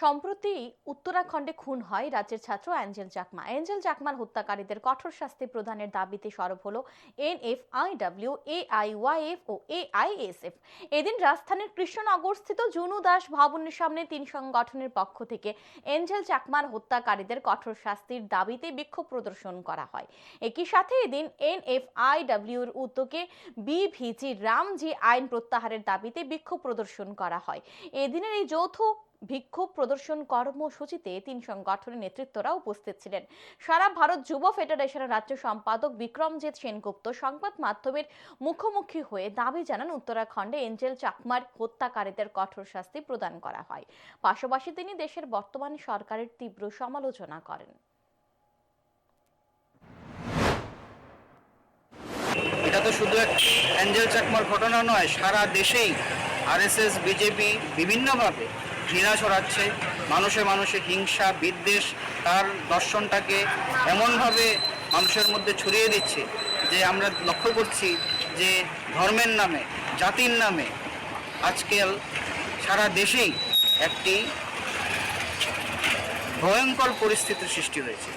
সম্প্রতি উত্তরাখণ্ডে খুন হয় রাজ্যের ছাত্র অ্যাঞ্জেল চাকমা। অ্যাঞ্জেল চাকমার হত্যাকারীদের কঠোর শাস্তি প্রদানের দাবিতে সরব হলো এনএফআইডব্লিউ, এআইওয়াইএফ ও এআইএসএফ। এদিন রাজধানীর কৃষ্ণনগরস্থিত জুনু দাস ভবনের সামনে তিন সংগঠনের পক্ষ থেকে এঞ্জেল চাকমার হত্যাকারীদের কঠোর শাস্তির দাবিতে বিক্ষোভ প্রদর্শন করা হয়। একই সাথে এদিন এনএফআইডব্লিউর উদ্যোগে বিভিজি রামজি আইন প্রত্যাহারের দাবিতে বিক্ষোভ প্রদর্শন করা হয়। এদিনের এই যৌথ বিক্ষোভ প্রদর্শন কর্মসূচিতে তিন সংগঠনের নেতৃত্বরা উপস্থিত ছিলেন। সারা ভারত যুব ফেডারেশনের রাজ্য সম্পাদক বিক্রমজিৎ সেনগুপ্ত সংবাদ মাধ্যমের মুখোমুখি হয়ে দাবি জানান, উত্তরাখণ্ডে এঞ্জেল চাকমার হত্যাকারীদের কঠোর শাস্তি প্রদান করা হয়। পাশাপাশি তিনি দেশের বর্তমান সরকারের তীব্র সমালোচনা করেন। এটা তো শুধু একটি অ্যাঞ্জেল চাকমার ঘটনা নয়, সারা দেশেই আরএসএস, বিজেপি, বিভিন্নভাবে ঘৃণা ছড়াচ্ছে, মানুষে মানুষে হিংসা, বিদ্বেষ, তার দর্শনটাকে এমনভাবে মানুষের মধ্যে ছড়িয়ে দিচ্ছে যে আমরা লক্ষ্য করছি যে ধর্মের নামে, জাতির নামে আজকাল সারা দেশেই একটি ভয়ঙ্কর পরিস্থিতির সৃষ্টি হয়েছে।